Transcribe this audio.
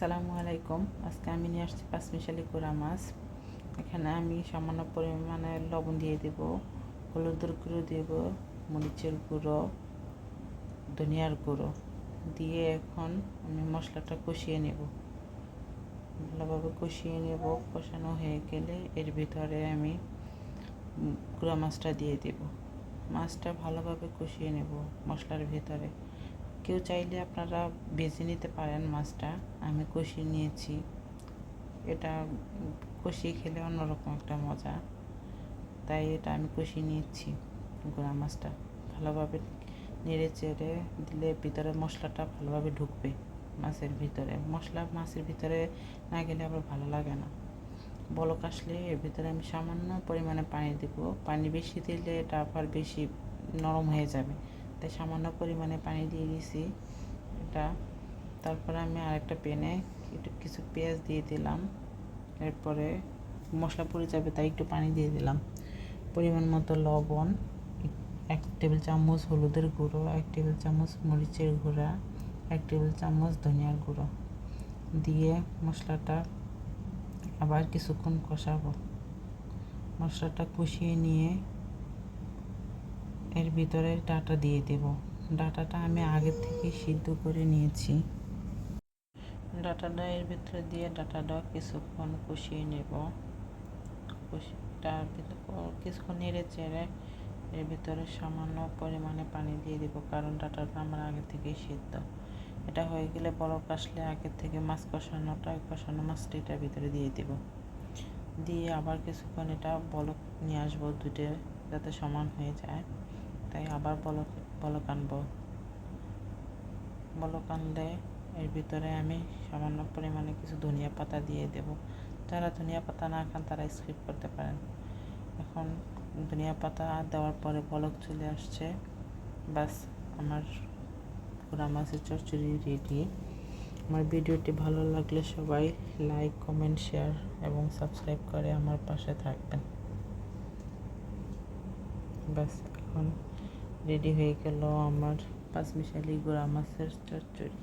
আসসালামু আলাইকুম। আজকে আমি নিয়ে আসছি পাঁচমিশালি কোরা মাছ। এখানে আমি সামান্য পরিমাণে লবণ দিয়ে দেব, হলুদের গুঁড়ো দেব, মরিচের গুঁড়ো, ধনিয়ার গুঁড়ো। দিয়ে এখন আমি মশলাটা কষিয়ে নেব। ভালোভাবে কষিয়ে নেব। কষানো হয়ে গেলে এর ভিতরে আমি গুঁড়া মাছটা দিয়ে দেব। মাছটা ভালোভাবে কষিয়ে নেব মশলার ভিতরে। কেউ চাইলে আপনারা বেছে নিতে পারেন মাছটা। আমি কষিয়ে নিয়েছি। এটা কষিয়ে খেলে অন্যরকম একটা মজা। তাই এটা আমি কষিয়ে নিয়েছি গোড়া মাছটা। ভালোভাবে নেড়ে চেড়ে দিলে ভিতরে মশলাটা ভালোভাবে ঢুকবে মাছের ভিতরে। মশলা মাছের ভিতরে না গেলে আবার ভালো লাগে না। বলক আসলে এর ভিতরে আমি সামান্য পরিমাণে পানি দেব। পানি বেশি দিলে এটা আবার বেশি নরম হয়ে যাবে। তাই সামান্য পরিমাণে পানি দিয়ে দিয়েছি এটা। তারপরে আমি আরেকটা প্যানে একটু কিছু পেঁয়াজ দিয়ে দিলাম। এরপরে মশলা পড়ে যাবে তাই একটু পানি দিয়ে দিলাম। পরিমাণ মতো লবণ, এক টেবিল চামচ হলুদের গুঁড়ো, এক টেবিল চামচ মরিচের গুঁড়া, এক টেবিল চামচ ধনিয়ার গুঁড়ো দিয়ে মশলাটা আবার কিছুক্ষণ কষাবো। মশলাটা কষিয়ে নিয়ে এর ভিতরে ডাটা দিয়ে দেব। ডাটাটা আমি আগে থেকে সিদ্ধ করে নিয়েছি। ডাটাটা এর ভিতরে দিয়ে ডাটাটা কিছুক্ষণ কষিয়ে নেব। তার ভিতরে কিছুক্ষণ নেড়ে চেড়ে এর ভিতরে সামান্য পরিমাণে পানি দিয়ে দেব, কারণ ডাটাটা আমার আগে থেকেই সিদ্ধ। এটা হয়ে গেলে বরফ আসলে আগে থেকে মাছ কষানোটা কষানো মাছটা এটার ভিতরে দিয়ে দেব। দিয়ে আবার কিছুক্ষণ এটা বলক নিয়ে আসব দুটো যাতে সমান হয়ে যায়। তাই আবার বলক বলক আনব। বলক আনলে এর ভিতরে আমি সামান্য পরিমাণে কিছু ধনিয়া পাতা দিয়ে দেব। যারা ধনিয়া পাতা না খান তারা স্কিপ করতে পারেন। এখন ধনিয়া পাতা দেওয়ার পরে বলক চলে আসছে। বাস আমার পুরা মাছের চচ্চড়ি রেডি আমার ভিডিওটি ভালো লাগলে সবাই লাইক কমেন্ট শেয়ার এবং সাবস্ক্রাইব করে আমার পাশে থাকবেন। ব্যাস, এখন রেডি হয়ে গেল আমার পাঁচমিশালি গোড়া মাছের চচ্চড়ি।